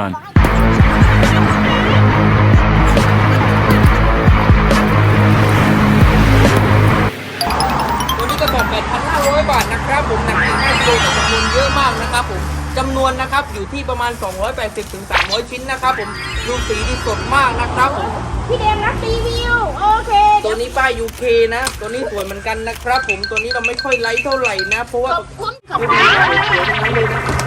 run.100 บาทนะครับผมหนัก5กิโลจำนวนเยอะมากนะครับผมจำนวนนะครับอยู่ที่ประมาณ 280ถึง300 ชิ้นนะครับผมดูสีดีสดมากนะครับผมพี่เดมนะรีวิวโอเค ตัวนี้ป้าย UK นะ ตัวนี้สวยเหมือนกันนะครับผมตัวนี้เราไม่ค่อยไลค์เท่าไหร่นะ เพราะว่าขอบคุณขอบคุณ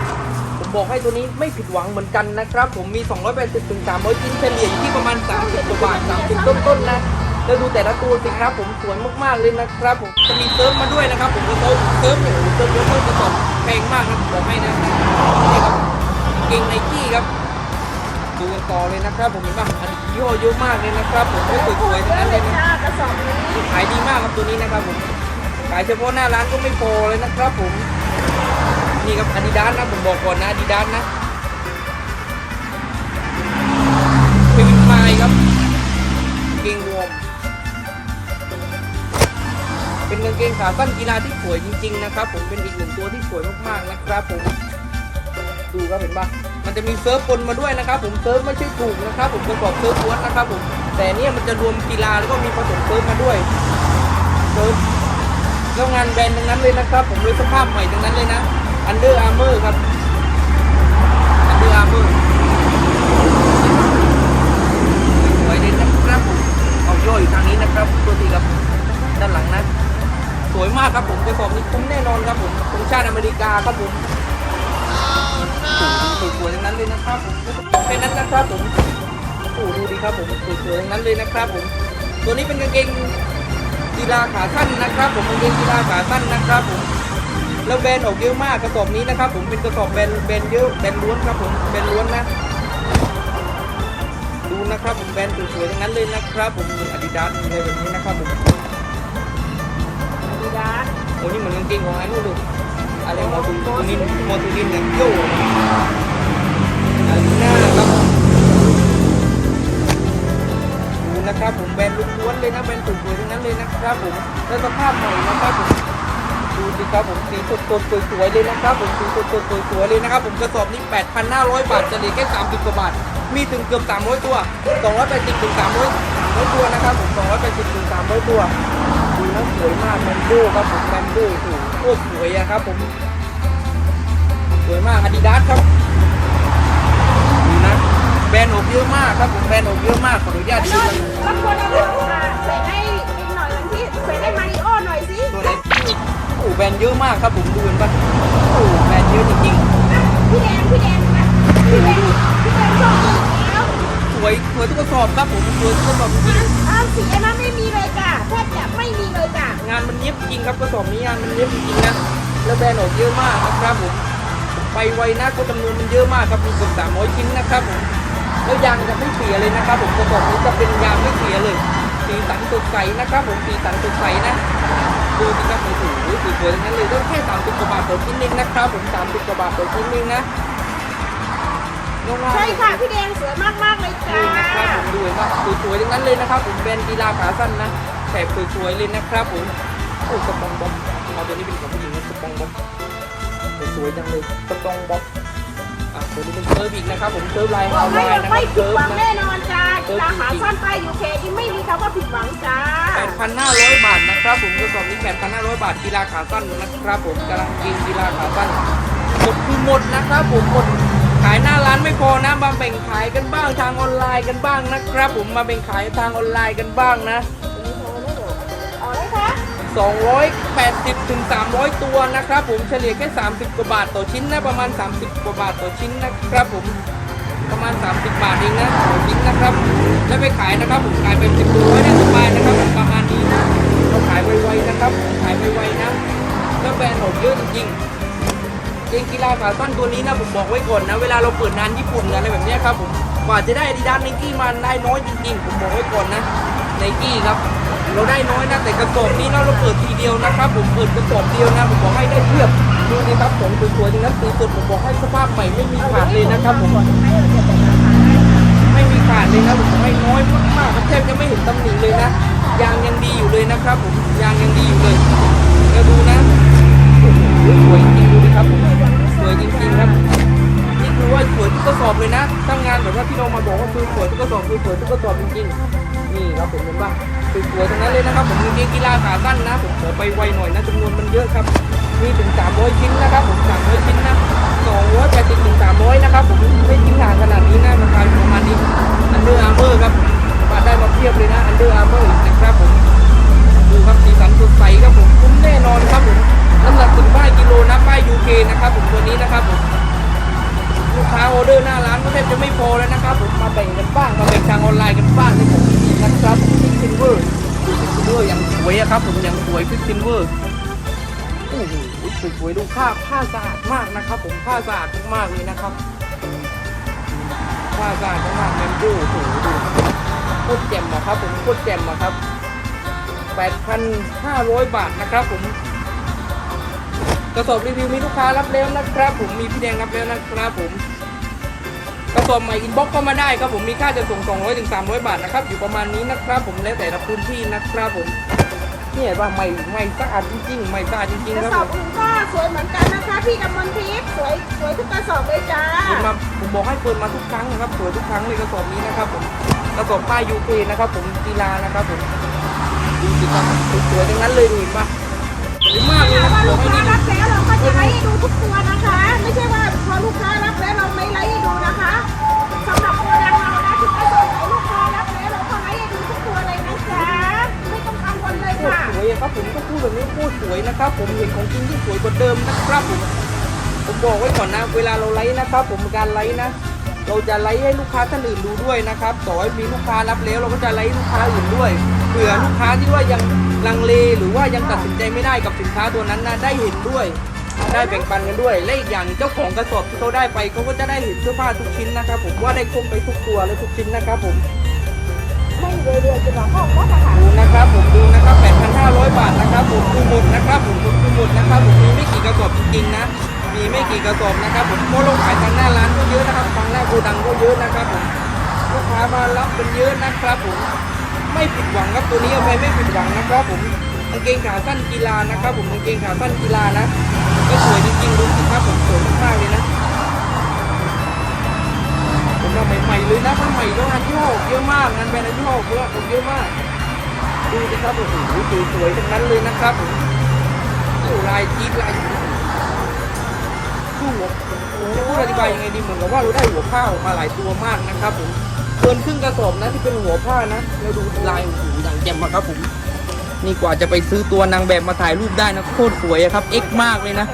บอกให้ตัวนี้ไม่ผิดหวังเหมือนกันนะครับ ผมมี 280ถึง300ชิ้นเฉลี่ยอยู่ที่ประมาณ 30กว่าบาท30 ต้นๆนะแล้วดูแต่ละตัวสิครับผมสวยมากๆเลยนะครับผมจะมีเซิร์ฟมาด้วยนะครับ ผมก็เซิร์ฟเซิร์ฟเนี่ยโอ้โหเซิร์ฟเยอะมากกระสอบแพงมากนะบอกให้นะนี่ครับเก่งไนกี้ครับดูกันต่อเลยนะครับ ผมเห็นป่ะอันนี้ยี่ห้อเยอะมากเลยนะครับ ผมก็สวยๆทั้งนั้นเลยนะจ้ากระสอบนี้ขายดีมากครับตัวนี้นะครับผมขายเฉพาะหน้าร้านก็ไม่พอเลยนะครับ ผม นี่ครับอาดิดาสนะผมบอกก่อนนะอาดิดาสนะเควินไมครับ เกงวอมเป็นกางเกงขาสั้นกีฬาที่สวยจริง ๆ นะครับ ผมเป็นอีกหนึ่งตัวที่สวยมากๆนะครับผมดูครับเห็นปะมันจะมีเซิร์ฟปนมาด้วยนะครับ ผมเซิร์ฟไม่ใช่ถูกนะครับ ผมประกอบเซิร์ฟล้วนนะครับผมแต่เนี่ยมันจะรวมกีฬาแล้วก็มีผสมเซิร์ฟมาด้วยเซิร์ฟแล้วงานแบรนด์ทั้งนั้นเลยนะครับ ผมเลยสภาพใหม่ทั้งนั้นเลยนะ Under Armour ครับ Under Armour สวยเลยนะครับผมเอาย่อยอยู่ทางนี้นะครับตัวทีครับด้านหลังนะ สวยมากครับผมกระสอบนี้คุ้มแน่นอนครับผมธงชาติอเมริกาครับผมสวยๆทั้งนั้นเลยนะครับผมแค่นั้นนะครับผมโอ้โหดูดีครับผมสวยๆทั้งนั้นเลยนะครับผม ตัวนี้เป็นกางเกงกีฬาขาสั้นนะครับ ผมกางเกงกีฬาขาสั้นนะครับผม แล้วแบรนด์ออกเยอะมากกระสอบนี้นะครับ ผมเป็นกระสอบแบรนด์แบรนด์เยอะแบรนด์ล้วนครับผมแบรนด์ล้วนนะดูนะครับผมแบรนด์สวยๆทั้งนั้นเลยนะครับ ผมมีอาดิดาสมีอะไรแบบนี้นะครับผมอาดิดาสโอ้นี่เหมือนกางเกงของไอ้นู่นเลยอะไรมอตูนินมอตูนินเนี่ยโย่อาลีน่าครับดูนะครับผมแบรนด์ล้วนๆเลยนะแบรนด์สวยๆทั้งนั้นเลยนะครับผมแล้วสภาพใหม่นะครับผม ดูสิครับผมสีสดๆสวยๆเลยนะครับผมสีสดๆสวยๆเลยนะครับผมกระสอบนี้ 8,500 บาทจะเหลือแค่ 30กว่าบาท มีถึงเกือบ300 ตัว280ถึง300 300ตัวนะครับผม280ถึง300 ตัวดูแล้วสวยมากแมนโดครับผมแมนโดโอ้โหโคตรสวยอะครับผมสวยมากอาดิดาสครับดูนะแบรนด์อกเยอะมากครับผมแบรนด์อกเยอะมากขออนุญาตไอ้ดูนนเลยท์รับคนเอาไปอ่าใส่ให้อีกหน่อยวันที่ใส่ให้มาริโอหน่อยสิ ตัวไหนที่ โอ้แบรนด์เยอะมากครับผมดูเห็นปะโอ้แบรนด์เยอะจริงอะพี่แดงพี่แดงนะพี่แดงพี่แดงชอบแล้วสวยสวยทุกกระสอบครับผมสวยทุกกระสอบจริงอ้าวสีอันนั้นไม่มีเลยจ้ะแทบจะไม่มีเลยจ้ะงานมันเย็บจริงครับกระสอบนี้งานมันเย็บจริงนะแล้วแบรนด์ออกเยอะมากนะครับผมไปไวนะก็จำนวนมันเยอะมากครับมีเกือบ300ชิ้นนะครับผมแล้วยางจะไม่เสียเลยนะครับผมกระสอบนี้จะเป็นยางไม่เสียเลยสีสันสดใสนะครับผมสีสันสดใสนะ ดูสิครับโอ้โหสวยๆทั้งนั้นเลยต้องแค่30กว่าบาทต่อชิ้นเองนะครับผม30กว่าบาทต่อชิ้นเองนะน้องๆใช่ค่ะพี่แดงสวยมากมากๆเลยจ้าดูนะครับผมดูเห็นว่าสวยๆทั้งนั้นเลยนะครับ ผมแบรนด์กีฬาขาสั้นนะแถบสวยๆเลยนะครับผมโอ้สปองบ๊อบเอาตัวนี้เป็นของผู้หญิงนะสปองบ๊อบสวยๆจังเลยสปองบ๊อบอะ ตัวนี้เป็นเซิร์ฟอีกนะครับผมเซิร์ฟลายบอฮากวให้ายเลยนะคไม่รับผิดเซิร์ฟหวังนะแน่นอนจ้ากีฬาขาสั้นป้ายยูเคที่ไม่มีคำว่าผิดหวังจ้า8,500 บาทนะครับผมกระสอบนี้8,500 บาทกีฬาขาสั้นนะครับผมกำลังกินกีฬาขาสั้นหมดคือหมดนะครับผมหมดขายหน้าร้านไม่พอนะมาแบ่งขายกันบ้างทางออนไลน์กันบ้างนะครับ ผมมาแบ่งขายทางออนไลน์กันบ้างนะเอาเลยคะ 280ถึง300 ตัวนะครับผมเฉลี่ยแค่ 30 กว่าบาทต่อชิ้นนะประมาณ 30 กว่าบาทต่อชิ้นนะครับผมประมาณ 30 บาทเองนะต่อชิ้นนะครับแล้วไปขายนะครับผมขายเป็น10ตัวได้สบายนะครับประมาณนี้นะเราขายไวๆนะครับขายไวๆนะแล้วแบรนด์ผมเยอะจริงๆเกงกีฬาขาสั้นตัวนี้นะผมบอกไว้ก่อนนะเวลาเราเปิดงานญี่ปุ่นอะไรแบบนี้ครับผมกว่าจะได้ดีด้านไนกี้มาได้น้อยจริงๆ ผมบอกไว้ก่อนนะ ไนกี้ครับ เราได้น้อยนะแต่กระสอบนี้นะเราเปิดทีเดียวนะครับ ผมเปิดกระสอบเดียวนะผมบอกให้ได้เทียบดูสิครับผมสวยๆจริงนะสีสดผมบอกให้สภาพใหม่ไม่มีขาดเลยนะครับผมไม่มีขาดเลยนะผมบอให้น้อยมากๆแทบจะไม่เห็นตำหนิเลยนะยางยังดีอยู่เลยนะครับ ผมยางยังดีอยู่เลยแล้วดูนะโอ้โหสวยจริงดูดิครับผมกกระสอบเลยนะทำงานแบบว่าที่เรามาบอกว่าคือสวยทุกกระสอบคือสวยทุกกระสอบจริงๆ นี่ครับผมเห็นป่ะคือสวยทั้งนั้นเลยนะครับผมกางเกงกีฬาขาสั้นนะผมขอไปไวหน่อยนะจำนวนมันเยอะครับมีถึง 300 ชิ้นนะครับผม 300 ชิ้นนะ280ถึง300 นะครับผมไม่ทิ้งห่างขนาดนี้นะราคาอยู่ประมาณนี้อันเดอร์อาร์เมอร์ครับมาได้มาเทียบเลยนะอันเดอร์อาร์เมอร์นะครับผม ดูผ้าผ้าสะอาดมากนะครับ ผมผ้าสะอาดมากๆเลยนะครับผ้าสะอาดมากๆแมมดูโอ้โหดูโคตรแจ่มอะครับ ผมโคตรแจ่มอะครับ8,500 บาทนะครับผมกระสอบรีวิวมีลูกค้ารับแล้วนะครับ ผมมีพี่แดงรับแล้วนะครับ ผมกระสอบใหม่อินบ็อกก็มาได้ครับผมมีค่าจะส่ง 200ถึง300 บาทนะครับอยู่ประมาณนี้นะครับ ผมแล้วแต่ละพื้นที่นะครับผม เห็นว่าใหม่ใหม่สะอาดจริงๆใหม่สะอาดจริงกๆระครับสผอบมอื่นก็สวยเหมือนกันนะคะพี่กำมลทิพย์สวยสวยทุกกระสอบเลยจ้าผมมาผมบอกให้เปิดมาทุกครั้งนะครับสวยทุกครั้งเลยกระสอบนี้นะครับผมกระสอบป้ายยูเคนะครับ ผมกีฬานะครับผมดูสิครับสวยๆทั้งนั้นเลยดูเห็นปะสวยมากเลยถ้านะว่าบลูอกกให้ค้านี่ รับแล้วเราก็จะไลฟ์ให้ดูทุกตัวนะคะ ไม่ใช่ว่าพอลูกค้ารับ บอกไว้ก่อนนะ เวลาเราไลฟ์นะครับ ผมการไลฟ์นะ เราจะไลฟ์ให้ลูกค้าท่านอื่นดูด้วยนะครับต่อให้มีลูกค้ารับแล้วเราก็จะไลฟ์ลูกค้าอื่นด้วยเผื่อลูกค้าที่ว่ายังลังเลหรือว่ายังตัดสินใจไม่ได้กับสินค้าตัวนั้นนะได้เห็นด้วย ได้แบ่งปันกันด้วย และอีกอย่างเจ้าของกระสอบที่เขาได้ไปเขาก็จะได้เห็นเสื้อผ้าทุกชิ้นนะครับ ผมว่าได้ครบไปทุกตัวและทุกชิ้นนะครับ ผมไม่เรื่อยๆจะมาห้องก็ค่ะดูนะครับ ผมดูนะครับ 8,500 บาทนะครับ ผมคือหมดนะครับ ผมคือหมดนะครับ ผมมีไม่กี่กระสอบจริงๆนะ มีไม่กี่กระสอบนะครับผมเพราะเราขายทางหน้าร้านก็เยอะนะครับทางหน้าโกดังก็เยอะนะครับผมลูกค้ามารับเป็นเยอะนะครับผมไม่ผิดหวังครับตัวนี้เอาไปไม่ผิดหวังนะครับผมกางเกงขาสั้นกีฬานะครับ ผมกางเกงขาสั้นกีฬานะก็สวยจริงๆดูสิครับผมสวยมากๆเลยนะผมว่าใหม่ๆเลยนะถ้าใหม่แล้วงานที่ห้อเยอะมากงานแบรนด์ที่ห้อเยอะเยอะมากดูสิครับโอ้โหสวยๆทั้งนั้นเลยนะครับผมโอ้ลายจี๊ดลาย ดูหัวจะพูดอธิบายยังไงดีเหมือนกับว่าเราได้หัวผ้าออกมาหลายตัวมากนะครับผมเกินครึ่งกระสอบนะที่เป็นหัวผ้านะเราดูลายโอ้โหอย่างแจ่มอะครับผมนี่กว่าจะไปซื้อตัวนางแบบมาถ่ายรูปได้นะโคตรสวยอะครับเอ็กมากเลยนะ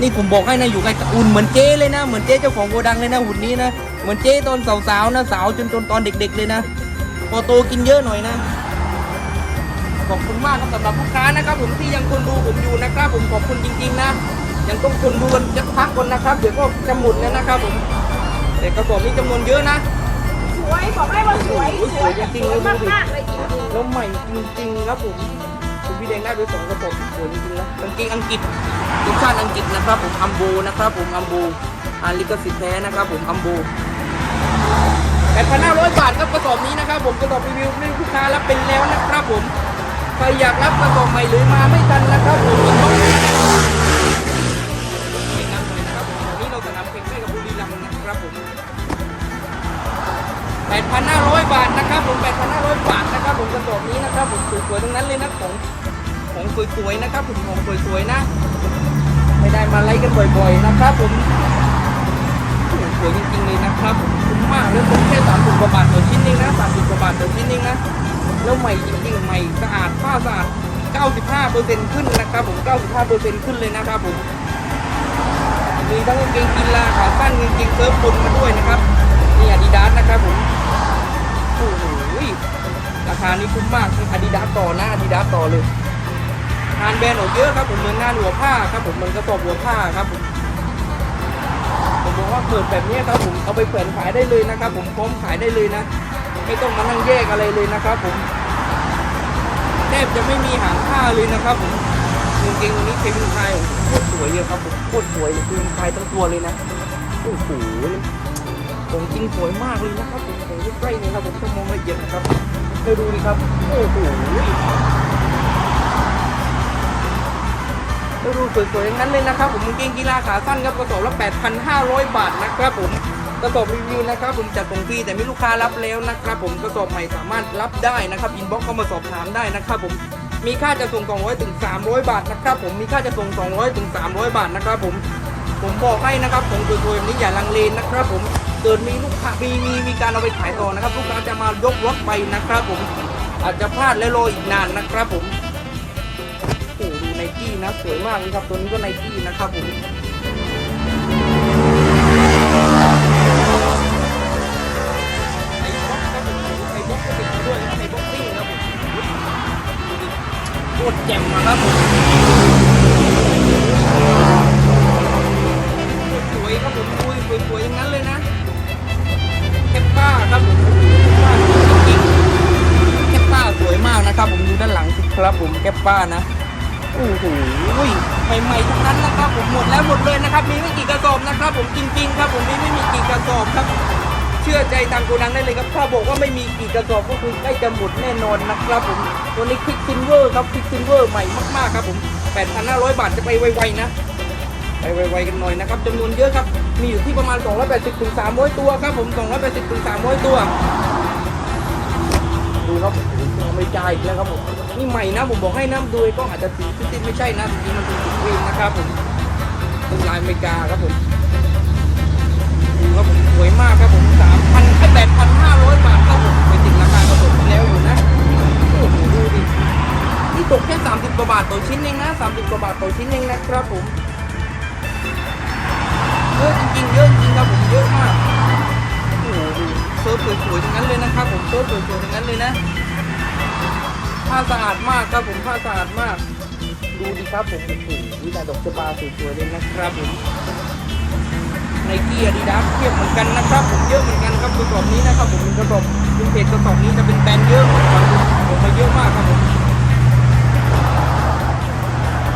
นี่ผมบอกให้นะอยู่ใกล้อุ่นเหมือนเจ๊เลยนะเหมือนเจ๊เจ้าของโกดังเลยนะหุ่นนี้นะเหมือนเจ๊ตอนสาวๆนะสาวจนจนตอนเด็ก ๆ เลยนะพอโตกินเยอะหน่อยนะขอบคุณมากครับสำหรับลูกค้านะครับผมที่ยังคนดูผมอยู่นะครับผมขอบคุณจริงๆนะ ยังต้องคนดูกันจะพักคนนะครับ เดี๋ยวก็จะหมดแล้วนะครับผมแต่กระสอบนี้จำนวนเยอะนะ สวยบอกให้ว่าสวยโอ้โหสวยสวยจริงๆสวยดูดิ มากๆเลยจริงแล้วใหม่จริงๆครับผมคุณพี่แดงได้ไปสองกระสอบสวยจริงๆนะกางเกงอังกฤษทีมชาติอังกฤษนะครับผมอัมโบนะครับผมอัมโบอาลิขสิทธิ์แท้นะครับผมอัมโบ8,500บาทครับกระสอบนี้นะครับ ผมกระสอบรีวิวนี่ลูกค้ารับเป็นแล้วนะครับผมใครอยากรับกระสอบใหม่หรือมาไม่ทันนะครับผมอินบ็อกซ์ไม่ ครับผม8,500 บาทนะครับผม8,500 บาทนะครับผมกระสอบนี้นะครับผมสวยๆทั้งนั้นเลยนะของของสวยๆนะครับผมของสวยๆนะไม่ได้มาไล่กันบ่อย ๆ นะครับผมสวยจริงๆเลยนะครับผมคุ้มมากเลยผมแค่30กว่าบาทต่อชิ้นเองนะ30กว่าบาทต่อชิ้นเองนะแล้วใหม่จริงๆใหม่สะอาดผ้าสะอาด95%ขึ้นนะครับผม95%ขึ้นเลยนะครับผม มีทั้งกางเกงกีฬาขาสั้นกางเกงเซิร์ฟบนมาด้วยนะครับนี่อาดิดาสนะครับผมโอ้โหราคานี้คุ้มมากอาดิดาสต่อนะอาดิดาสต่อเลยงานแบรนด์ออกเยอะครับผมเหมือนงานหัวผ้าครับผมเหมือนกระสอบหัวผ้าครับผมผมบอกว่าเปิดแบบนี้ครับผมเอาไปแขวนขายได้เลยนะครับ ผมพร้อมขายได้เลยนะ ไม่ต้องมานั่งแยกอะไรเลยนะครับผมแทบจะไม่มีหางผ้าเลยนะครับผมกางเกงตัวนี้เควินไทยโคตรสวยเลยครับผม ตรสวยเลยควินไทยทั้งตัวเลยนะโอ้โหของจริงสวยมากเลยนะครับผมของใกล้นี่ครับผมต้องมองละเอียดนะครับไปดูดิครับโอ้โหไปดูสวยๆอย่างนั้นเลยนะครับ ผมกางเกงกีฬาขาสั้นครับกระสอบละ 8,500 บาทนะครับผมกระสอบรีวิวนะครับ ผมจัดส่งฟรีแต่มีลูกค้ารับแล้วนะครับ ผมกระสอบใหม่สามารถรับได้นะครับอินบ็อกเข้ามาสอบถามได้นะครับผม มีค่าจะส่ง 200ถึง300 บาทนะครับผมมีค่าจะส่ง 200ถึง300 บาทนะครับผมผมบอกให้นะครับของตัวตัวแบบนี้อย่าลังเลนะครับผมเกิดมีลูกค้ามีมีมีการเอาไปขายต่อนะครับลูกค้าจะมายกรถไปนะครับผมอาจจะพลาดและรออีกนานนะครับผมโอ้ดูไนกี้นะสวยมากเลยครับตัวนี้ก็ไนกี้นะครับผม ป้านะ โอ้โหใหม่ๆทั้งนั้นนะครับผมหมดแล้วหมดเลยนะครับ มีไม่กี่กระสอบนะครับ ผมจริงๆครับ ผมมีไม่มีกี่กระสอบครับ เชื่อใจทางโกดังได้เลยครับถ้าบอกว่าไม่มีกี่กระสอบก็คือใกล้จะหมดแน่นอนนะครับ ผมตัวนี้คลิกซินเวอร์ครับคลิกซินเวอร์ใหม่มากๆครับผม 8,500 บาทจะไปไวๆนะไปไวๆกันหน่อยนะครับจำนวนเยอะครับ มีอยู่ที่ประมาณ 280ถึง300 ตัวครับผม 280ถึง300 ตัว ดูครับ ผมยังไม่จ่าอีกแล้วครับผมนี่ใหม่นะผมบอกให้นะดูกล้อาจจะสีติดไม่ใช่นะจริงมันเป็นสีครีมนะครับผมเป็นลายอเมริกาครับผมดูครับผมสวยมากครับผมสามพันแค่แปดพันห้าร้อยบาทครับผมไปติดราคากระสอบแล้วอยู่นะโอ้โหดูดินี่ตกแค่สามสิบกว่าบาทต่อชิ้นเองนะสามสิบกว่าบาทต่อชิ้นเองนะครับผมเยอะจริงๆเยอะจริงครับผมเยอะมากโอ้โหดูเซิร์ฟสวยๆทั้งนั้นเลยนะครับผมเซิร์ฟสวยๆทั้งนั้นเลยนะ ผ้าสะอาดมากครับผมผ้าสะอาดมาก ดูดิครับผมโอ้โหวิตาดอกชะบาสวยๆเลยนะครับผมไนกี้อาดิดาเทียบเหมือนกันนะครับ ผมเยอะเหมือนกันครับกระสอบนี้นะครับผมเป็นกระสอบเป็นเพจกระสอบนี้จะเป็นแบรนด์เยอะครับผมมาเยอะมากครับผม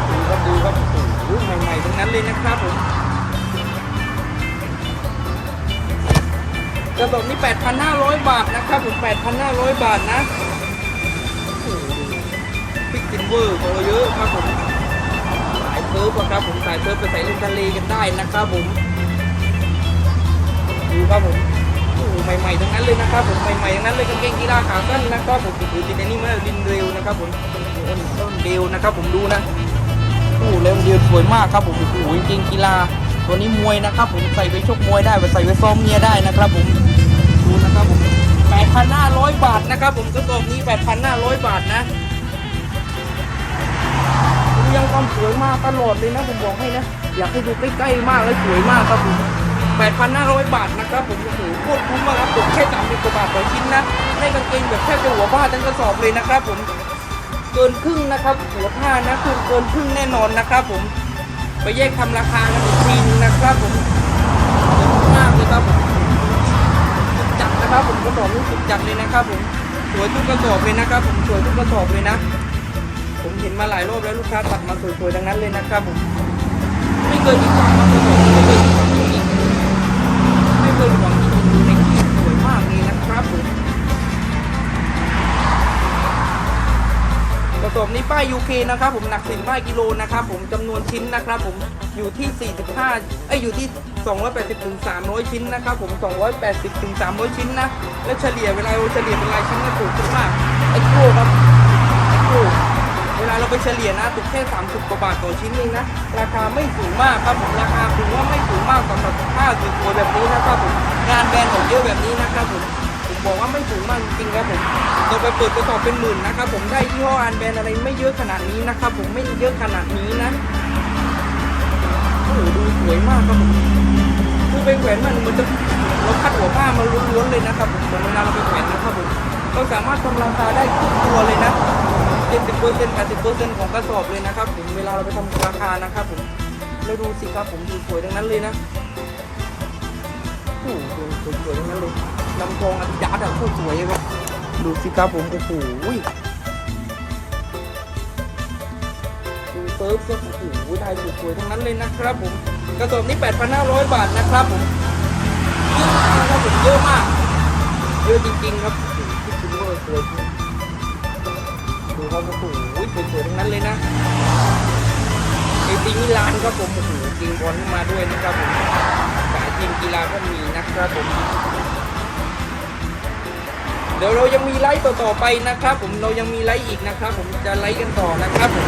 ดูครับดูครับโอ้โหใหม่ๆทั้งนั้นเลยนะครับผมกระสอบนี้ 8,500 บาทนะครับผม 8,500 บาทนะ เวอร์โตเยอะครับผมสายเซิร์ฟอะครับผมสายเซิร์ฟไปใส่เล่นทะเลกันได้นะครับผมดูครับผมโอ้โหใหม่ๆทั้งนั้นเลยนะครับผมใหม่ๆทั้งนั้นเลยกางเกงกีฬาขาสั้นนะครับผมถือติดในนี่มาดินเร็วนะครับผมต้นต้นเร็วนะครับผมดูนะโอ้เร็วเดียวสวยมากครับผมโอ้โหกางเกงกีฬาตัวนี้มวยนะครับผมใส่ไปชกมวยได้ไปใส่ไปซ้อมเมียได้นะครับผมดูนะครับผม8,500 บาทนะครับผมกระสอบนี้8,500 บาทนะ ยังความสวยมากตลอดเลยนะผมบอกให้นะ อยากให้ดูใกล้ๆมากและสวยมากครับผม8,500 บาทนะครับผมโอ้โหโคตรคุ้มมากครับตกแค่30กว่าบาทต่อชิ้นนะได้กางเกงแบบแทบจะหัวผ้าทั้งกระสอบเลยนะครับผมเกินครึ่งนะครับหัวผ้านะคือเกินครึ่งแน่นอนนะครับผมไปแยกทำราคากันอีกทีนึงนะครับผมเยมากเลยครับผมสุดจัดนะครับผมกระสอบนี้สุดจัดเลยนะครับผมสวยทุกกระสอบเลยนะครับผมสวยทุกกระสอบเลยนะ ผมเห็นมาหลายรอบแล้วลูกค้าตัดมาสวยๆทั้งนั้นเลยนะครับผมไม่เคยผิดหวังครับกระสอบนี้ไม่เคยผิดหวังจริงไม่เคยหวังจริงดูในคลิปสวยมากเลยนะครับผมกระสอบนี้ป้าย UK นะครับผมหนัก15กิโลนะครับผมจำนวนชิ้นนะครับผมอยู่ที่ 45เอ้ยอยู่ที่ 280ถึง300 ชิ้นนะครับผม 280ถึง300 ชิ้นนะ และเฉลี่ยเวลาเฉลี่ยเป็นรายชิ้นก็ถูกมากเอ็กโค ไปเฉลี่ยนะตกแค่30กว่าบาทต่อชิ้นเองนะ ราคาไม่สูงมากครับผมราคาถือว่าไม่สูงมากสำหรับผ้าสวยๆแบบนี้นะครับผมงานแบรนด์ของเยอะแบบนี้นะครับผมผมบอกว่าไม่สูงมากจริงครับผมเราไปเปิดกระสอบเป็นหมื่นนะครับผมได้ยี่ห้ออันแบรนด์อะไรไม่เยอะขนาดนี้นะครับผมไม่เยอะขนาดนี้นะโอ้โหดูสวยมากครับผมคือไปแขวนมันมันจะเราคัดหัวผ้ามาล้วนๆเลยนะครับผมเหมือนเวลาเราไปแขวนนะครับผมเราสามารถทำราคาได้ทุกตัวเลยนะ 70เปอร์เซ็นต์80เปอร์เซ็นต์ของกระสอบเลยนะครับผมเวลาเราไปทำราคานะครับผมแล้วดูสิครับผมสวยทั้งนั้นเลยนะโอ้โหสวยๆทั้งนั้นเลยลำทองอาดิดอะโคตรสวยเลยครับดูสิครับผมโอ้โหดูเซิร์ฟก็โอ้โหได้สวยๆทั้งนั้นเลยนะครับผมกระสอบนี้ 8,500 บาทนะครับผมเยอะมากครับผมเยอะมากเยอะจริงๆครับที่คุณว่าสวยจริง ดูครับโอ้โหสวยๆทั้งนั้นเลยนะไอซีมิลานครับผมโอ้โหจริงบอลขึ้นมาด้วยนะครับผมสายทีมกีฬาก็มีนะครับผมเดี๋ยวเรายังมีไลฟ์ต่อๆไปนะครับ ผมเรายังมีไลฟ์อีกนะครับ ผมจะไลฟ์กันต่อนะครับผม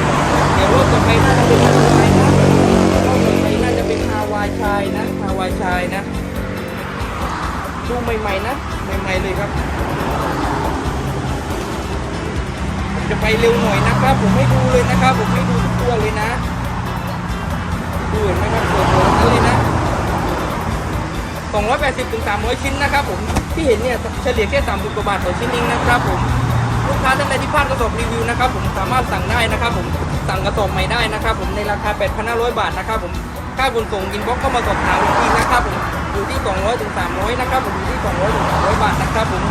เดี๋ยวรอบต่อไปน่าจะเป็นฮาวายนะรอบต่อไปน่าจะเป็นฮาวายชายนะฮาวายชายนะดูใหม่ๆนะใหม่ๆเลยครับ จะไปเร็วหน่อยนะครับ ผมไม่ดูเลยนะครับ ผมไม่ดูทุกตัวเลยนะดูเห็นไหมครับตัวตัวนั้นเลยนะ280ถึง300 ชิ้นนะครับ ผมที่เห็นเนี่ยเฉลี่ยแค่30กว่าบาทต่อชิ้นเองนะครับ ผมลูกค้าท่านใดที่พลาดกระสอบรีวิวนะครับ ผมสามารถสั่งได้นะครับ ผมสั่งกระสอบใหม่ได้นะครับ ผมในราคา 8,500 บาทนะครับ ผมค่าขนส่งอินบ็อกซ์เข้ามาสอบถามอีกทีนะครับ ผมอยู่ที่ 200ถึง300 นะครับ ผมอยู่ที่ 200ถึง300 บาทนะครับ ผม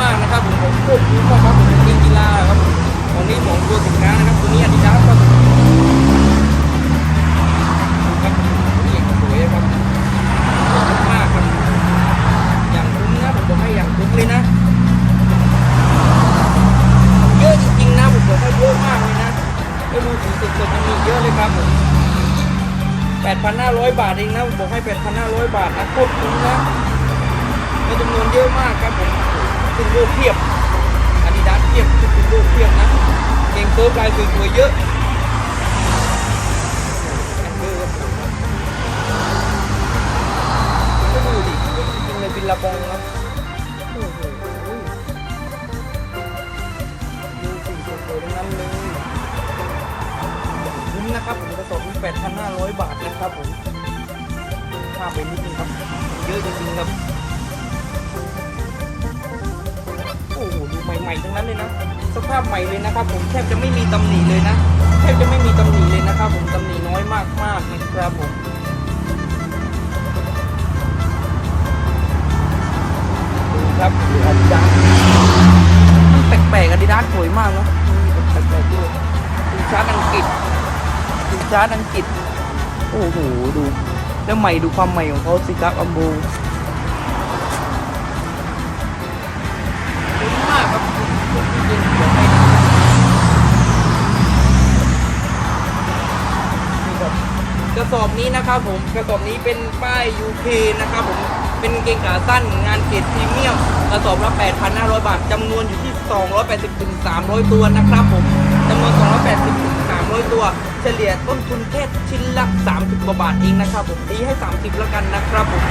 มากนะครับผมผมโคตรคุ้มมากครับผมเป็นเกมกีฬาครับผมวันนี้ผมตัวสินค้านะครับตัวนี้อาดิดาสครับผมครับนี่สวยครับมากครับอย่างคุ้มนะผมบอกให้อย่างคุ้มเลยนะเยอะจริงๆนะผมบอกว่าเยอะมากเลยนะไม่รู้ถึงสุดๆยังมีเยอะเลยครับผม8,500 บาทเองนะผมบอกให้ 8,500 บาทนะโคตรคุ้มนะในจำนวนเยอะมากครับผม ซึ่งโลกเพียบอาดิดาสเพียบซึ่งโลกเพียบนะเกงเซิร์ฟลายสวยๆเยอะแอนเดอร์ครับผมก็ดูดิจริงเลยบินลาบองครับโอ้โหดูสิ่งสวยๆทั้งนั้นเลยคุ้มนะครับผมกระสอบนี้8,500 บาทนะครับผมข้าไปนิดนึงครับ เยอะจริงๆครับ ใหม่ๆทั้งนั้นเลยนะ สภาพใหม่เลยนะครับ ผมแทบจะไม่มีตำหนิเลยนะแทบจะไม่มีตำหนิเลยนะครับ ผมตำหนิน้อยมากๆนะครับผมดูครับดูอาดิดาสมันแปลกๆอาดิดาสสวยมากเนาะมันแปลกๆด้วยดูชาร์ตอังกฤษดูชาร์ตอังกฤษ โอ้โหดู แล้วใหม่ดูความใหม่ของเขาสิครับอัมโบ สอบนี้นะครับผมกระสอบนี้เป็นป้าย UK นะครับผมเป็นเกงขาสั้นงานเกรดพรีเมียมกระสอบละ 8,500 บาทจำนวนอยู่ที่ 280ถึง300 ตัวนะครับผมจำนวน 280ถึง300 ตัว เฉลี่ยต้นทุนแค่ชิ้นละ 30 กว่าบาทเองนะครับผมตีให้ 30 แล้วกันนะครับผม